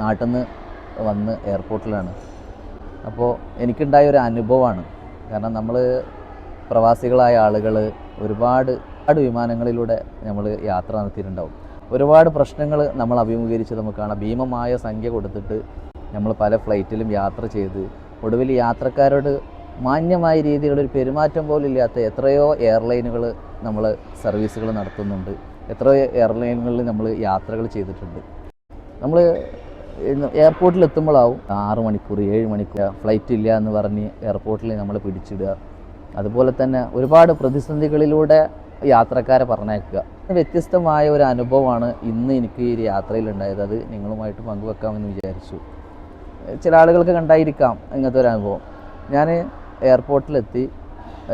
നാട്ടിൽ നിന്ന് വന്ന് എയർപോർട്ടിലാണ്. അപ്പോൾ എനിക്കുണ്ടായ ഒരു അനുഭവമാണ് കാരണം നമ്മൾ പ്രവാസികളായ ആളുകൾ ഒരുപാട് ഒരുപാട് വിമാനങ്ങളിലൂടെ നമ്മൾ യാത്ര നടത്തിയിട്ടുണ്ടാവും. ഒരുപാട് പ്രശ്നങ്ങൾ നമ്മൾ അഭിമുഖീകരിച്ച് നമുക്ക് കാണാം. ഭീമമായ സംഖ്യ കൊടുത്തിട്ട് നമ്മൾ പല ഫ്ലൈറ്റിലും യാത്ര ചെയ്ത് ഒടുവിൽ യാത്രക്കാരോട് മാന്യമായ രീതിയിലുള്ള ഒരു പെരുമാറ്റം പോലും ഇല്ലാത്ത എത്രയോ എയർലൈനുകൾ നമ്മൾ സർവീസുകൾ നടത്തുന്നുണ്ട്. എത്രയോ എയർലൈനുകളിൽ നമ്മൾ യാത്രകൾ ചെയ്തിട്ടുണ്ട്. നമ്മൾ എയർപോർട്ടിൽ എത്തുമ്പോഴാവും ആറ് മണിക്കൂർ ഏഴ് മണിക്കൂർ ഫ്ലൈറ്റ് ഇല്ല എന്ന് പറഞ്ഞ് എയർപോർട്ടിൽ നമ്മളെ പിടിച്ചിടുക. അതുപോലെ തന്നെ ഒരുപാട് പ്രതിസന്ധികളിലൂടെ യാത്രക്കാരെ പറഞ്ഞേക്കുക വ്യത്യസ്തമായ ഒരു അനുഭവമാണ് ഇന്ന് എനിക്ക് ഈ യാത്രയിൽ ഉണ്ടായത് അത് നിങ്ങളുമായിട്ട് പങ്കുവെക്കാമെന്ന് വിചാരിച്ചു. ചില ആളുകൾക്ക് കണ്ടായിരിക്കാം ഇങ്ങനത്തെ ഒരു അനുഭവം. ഞാൻ എയർപോർട്ടിലെത്തി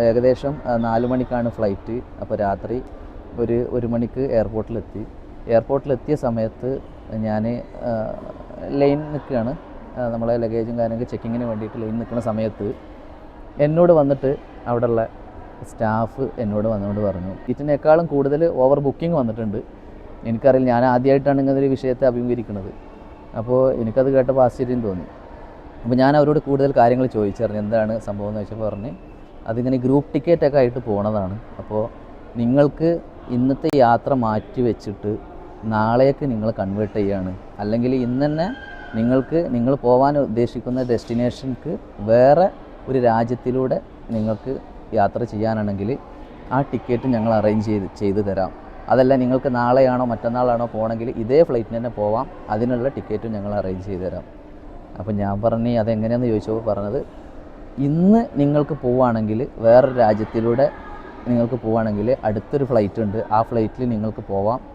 ഏകദേശം നാല് മണിക്കാണ് ഫ്ലൈറ്റ് അപ്പോൾ രാത്രി ഒരു ഒരു മണിക്ക് എയർപോർട്ടിലെത്തി എയർപോർട്ടിലെത്തിയ സമയത്ത് ഞാൻ ലൈൻ നിൽക്കുകയാണ്. നമ്മളെ ലഗേജും കാര്യങ്ങളൊക്കെ ചെക്കിങ്ങിന് വേണ്ടിയിട്ട് ലൈൻ നിൽക്കുന്ന സമയത്ത് എന്നോട് വന്നിട്ട് അവിടെയുള്ള സ്റ്റാഫ് എന്നോട് വന്നുകൊണ്ട് പറഞ്ഞു. ഇതിനേക്കാളും കൂടുതൽ ഓവർ ബുക്കിംഗ് വന്നിട്ടുണ്ട്. എനിക്കറിയില്ല ഞാൻ ആദ്യമായിട്ടാണ് ഇങ്ങനെ ഒരു വിഷയത്തെ അഭിമുഖീകരിക്കുന്നത്. അപ്പോൾ എനിക്കത് കേട്ടപ്പോൾ ആശ്ചര്യം തോന്നി. അപ്പോൾ ഞാൻ അവരോട് കൂടുതൽ കാര്യങ്ങൾ ചോദിച്ചറിഞ്ഞു. എന്താണ് സംഭവം എന്ന് വെച്ചപ്പോൾ പറഞ്ഞ് അതിങ്ങനെ ഗ്രൂപ്പ് ടിക്കറ്റൊക്കെ ആയിട്ട് പോണതാണ്. അപ്പോൾ നിങ്ങൾക്ക് ഇന്നത്തെ യാത്ര മാറ്റി വെച്ചിട്ട് നാളേക്ക് നിങ്ങൾ കൺവേർട്ട് ചെയ്യാണ്. അല്ലെങ്കിൽ ഇന്ന് തന്നെ നിങ്ങൾക്ക് നിങ്ങൾ പോകാൻ ഉദ്ദേശിക്കുന്ന ഡെസ്റ്റിനേഷൻക്ക് വേറെ ഒരു രാജ്യത്തിലൂടെ നിങ്ങൾക്ക് യാത്ര ചെയ്യാനാണെങ്കിൽ ആ ടിക്കറ്റ് ഞങ്ങൾ അറേഞ്ച് ചെയ്ത് ചെയ്തു തരാം. അതല്ല നിങ്ങൾക്ക് നാളെയാണോ മറ്റന്നാളാണോ പോകണമെങ്കിൽ ഇതേ ഫ്ലൈറ്റിന് തന്നെ പോവാം. അതിനുള്ള ടിക്കറ്റും ഞങ്ങൾ അറേഞ്ച് ചെയ്തു തരാം. അപ്പോൾ ഞാൻ പറഞ്ഞു അതെങ്ങനെയാണെന്ന് ചോദിച്ചപ്പോൾ പറഞ്ഞത് ഇന്ന് നിങ്ങൾക്ക് പോവുകയാണെങ്കിൽ വേറൊരു രാജ്യത്തിലൂടെ നിങ്ങൾക്ക് പോവുകയാണെങ്കിൽ അടുത്തൊരു ഫ്ലൈറ്റ് ഉണ്ട്. ആ ഫ്ലൈറ്റിൽ നിങ്ങൾക്ക് പോവാം.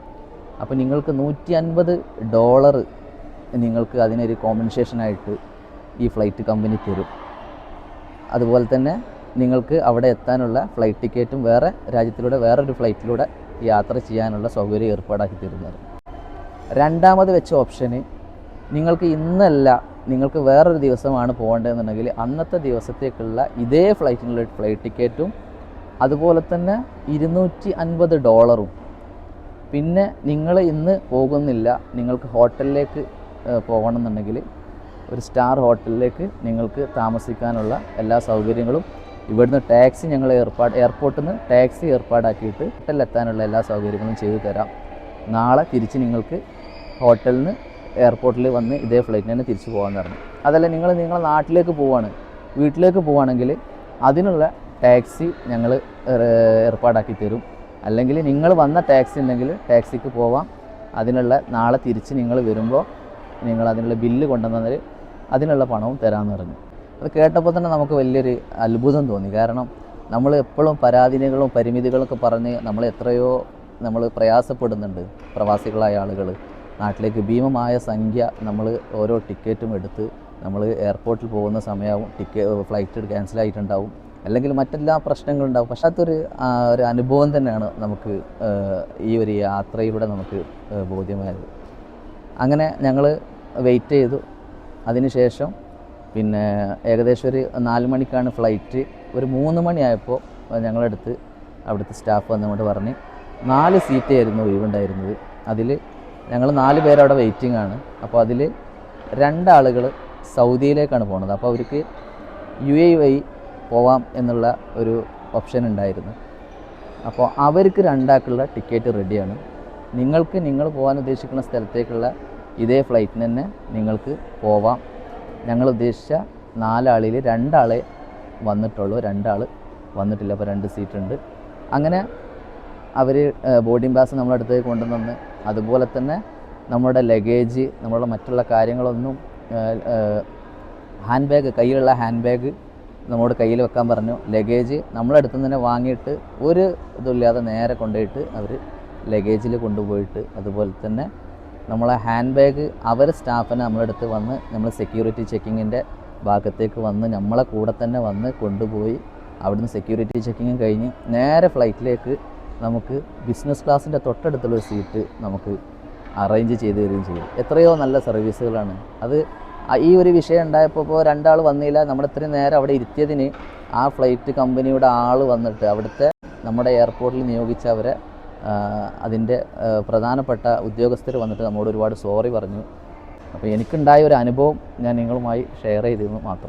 അപ്പോൾ നിങ്ങൾക്ക് നൂറ്റി അൻപത് ഡോളർ നിങ്ങൾക്ക് അതിനൊരു കോമ്പൻസേഷനായിട്ട് ഈ ഫ്ലൈറ്റ് കമ്പനി തരും. അതുപോലെ തന്നെ നിങ്ങൾക്ക് അവിടെ എത്താനുള്ള ഫ്ലൈറ്റ് ടിക്കറ്റും വേറെ രാജ്യത്തിലൂടെ വേറൊരു ഫ്ലൈറ്റിലൂടെ യാത്ര ചെയ്യാനുള്ള സൗകര്യം ഏർപ്പാടാക്കി തരുന്നത് രണ്ടാമത് വെച്ച ഓപ്ഷന് നിങ്ങൾക്ക് ഇന്നല്ല നിങ്ങൾക്ക് വേറൊരു ദിവസമാണ് പോകേണ്ടതെന്നുണ്ടെങ്കിൽ അന്നത്തെ ദിവസത്തേക്കുള്ള ഇതേ ഫ്ലൈറ്റിനുള്ള ഫ്ലൈറ്റ് ടിക്കറ്റും അതുപോലെ തന്നെ ഇരുന്നൂറ്റി അൻപത് ഡോളറും പിന്നെ നിങ്ങൾ ഇന്ന് പോകുന്നില്ല നിങ്ങൾക്ക് ഹോട്ടലിലേക്ക് പോകണമെന്നുണ്ടെങ്കിൽ ഒരു സ്റ്റാർ ഹോട്ടലിലേക്ക് നിങ്ങൾക്ക് താമസിക്കാനുള്ള എല്ലാ സൗകര്യങ്ങളും ഇവിടുന്ന് ടാക്സി ഞങ്ങൾ ഏർപ്പാട് എയർപോർട്ടിൽ നിന്ന് ടാക്സി ഏർപ്പാടാക്കിയിട്ട് ഹോട്ടലിലെത്താനുള്ള എല്ലാ സൗകര്യങ്ങളും ചെയ്തു തരാം. നാളെ തിരിച്ച് നിങ്ങൾക്ക് ഹോട്ടലിൽ നിന്ന് എയർപോർട്ടിൽ വന്ന് ഇതേ ഫ്ലൈറ്റിന് തന്നെ തിരിച്ചു പോകാൻ പറഞ്ഞു അതല്ല നിങ്ങൾ നിങ്ങളെ നാട്ടിലേക്ക് പോവാണ്. വീട്ടിലേക്ക് പോവുകയാണെങ്കിൽ അതിനുള്ള ടാക്സി ഞങ്ങൾ ഏർപ്പാടാക്കി തരും. അല്ലെങ്കിൽ നിങ്ങൾ വന്ന ടാക്സി ഉണ്ടെങ്കിൽ ടാക്സിക്ക് പോവാം. അതിനുള്ള നാളെ തിരിച്ച് നിങ്ങൾ വരുമ്പോൾ നിങ്ങൾ അതിനുള്ള ബില്ല് കൊണ്ടുവന്നാൽ അതിനുള്ള പണവും തരാമെന്ന് പറഞ്ഞു. അത് കേട്ടപ്പോൾ തന്നെ നമുക്ക് വലിയൊരു അത്ഭുതം തോന്നി. കാരണം നമ്മൾ എപ്പോഴും പരാധീനകളും പരിമിതികളൊക്കെ പറഞ്ഞ് നമ്മൾ എത്രയോ നമ്മൾ പ്രയാസപ്പെടുന്നുണ്ട് പ്രവാസികളായ ആളുകൾ. നാട്ടിലേക്ക് ഭീമമായ സംഖ്യ നമ്മൾ ഓരോ ടിക്കറ്റും എടുത്ത് നമ്മൾ എയർപോർട്ടിൽ പോകുന്ന സമയവും ടിക്കറ്റ് ഫ്ലൈറ്റ് ക്യാൻസൽ ആയിട്ടുണ്ടാവും. അല്ലെങ്കിൽ മറ്റെല്ലാ പ്രശ്നങ്ങളുണ്ടാവും. പക്ഷെ അതൊരു ഒരു അനുഭവം തന്നെയാണ് നമുക്ക് ഈ ഒരു യാത്രയിലൂടെ നമുക്ക് ബോധ്യമായത്. അങ്ങനെ ഞങ്ങൾ വെയിറ്റ് ചെയ്തു. അതിനുശേഷം പിന്നെ ഏകദേശം ഒരു നാല് മണിക്കാണ് ഫ്ലൈറ്റ് ഒരു മൂന്ന് മണിയായപ്പോൾ ഞങ്ങളടുത്ത് അവിടുത്തെ സ്റ്റാഫ് വന്നുകൊണ്ട് പറഞ്ഞ് നാല് സീറ്റ് ആയിരുന്നു ഒഴിവുണ്ടായിരുന്നത്. അതിൽ ഞങ്ങൾ നാല് പേരവിടെ വെയിറ്റിംഗ് ആണ്. അപ്പോൾ അതിൽ രണ്ടാളുകൾ സൗദിയിലേക്കാണ് പോണത്. അപ്പോൾ അവർക്ക് യു എ വഴി പോവാം എന്നുള്ള ഒരു ഓപ്ഷൻ ഉണ്ടായിരുന്നു. അപ്പോൾ അവർക്ക് രണ്ടാൾക്കുള്ള ടിക്കറ്റ് റെഡിയാണ് നിങ്ങൾക്ക് നിങ്ങൾ പോകാൻ ഉദ്ദേശിക്കുന്ന സ്ഥലത്തേക്കുള്ള ഇതേ ഫ്ലൈറ്റിന് തന്നെ നിങ്ങൾക്ക് പോവാം. ഞങ്ങൾ ഉദ്ദേശിച്ച നാലാളിൽ രണ്ടാളെ വന്നിട്ടുള്ളൂ. രണ്ടാൾ വന്നിട്ടില്ല. അപ്പോൾ രണ്ട് സീറ്റ് ഉണ്ട്. അങ്ങനെ അവർ ബോർഡിംഗ് പാസ് നമ്മുടെ അടുത്തേക്ക് കൊണ്ടുവന്ന് അതുപോലെ തന്നെ നമ്മുടെ ലഗേജ് നമ്മളുടെ മറ്റുള്ള കാര്യങ്ങളൊന്നും ഹാൻഡ് ബാഗ് കയ്യിലുള്ള ഹാൻഡ് ബാഗ് നമ്മോട് കയ്യിൽ വെക്കാൻ പറഞ്ഞു. ലഗേജ് നമ്മളടുത്ത് തന്നെ വാങ്ങിയിട്ട് ഒരു ഇതില്ലാതെ നേരെ കൊണ്ടുപോയിട്ട് അവർ ലഗേജിൽ കൊണ്ടുപോയിട്ട് അതുപോലെ തന്നെ നമ്മളെ ഹാൻഡ് ബാഗ് അവർ സ്റ്റാഫിനെ നമ്മളെ അടുത്ത് വന്ന് നമ്മൾ സെക്യൂരിറ്റി ചെക്കിങ്ങിന്റെ ഭാഗത്തേക്ക് വന്ന് നമ്മളെ കൂടെ തന്നെ വന്ന് കൊണ്ടുപോയി അവിടുന്ന് സെക്യൂരിറ്റി ചെക്കിങ്ങും കഴിഞ്ഞ് നേരെ ഫ്ലൈറ്റിലേക്ക് നമുക്ക് ബിസിനസ് ക്ലാസ്സിന്റെ തൊട്ടടുത്തുള്ള സീറ്റ് നമുക്ക് അറേഞ്ച് ചെയ്ത് തരികയും ചെയ്യും. എത്രയോ നല്ല സർവീസുകളാണ് അത് ഈ ഒരു വിഷയം ഉണ്ടായപ്പോൾ ഇപ്പോൾ രണ്ടാൾ വന്നില്ല. നമ്മൾ ഇത്രയും നേരം അവിടെ ഇരുത്തിയതിന് ആ ഫ്ലൈറ്റ് കമ്പനിയുടെ ആൾ വന്നിട്ട് അവിടുത്തെ നമ്മുടെ എയർപോർട്ടിൽ നിയോഗിച്ചവരെ അതിന്റെ പ്രധാനപ്പെട്ട ഉദ്യോഗസ്ഥർ വന്നിട്ട് നമ്മോട് ഒരുപാട് സോറി പറഞ്ഞു. അപ്പോൾ എനിക്കുണ്ടായ ഒരു അനുഭവം ഞാൻ നിങ്ങളുമായി ഷെയർ ചെയ്തിരുന്നു മാത്രം.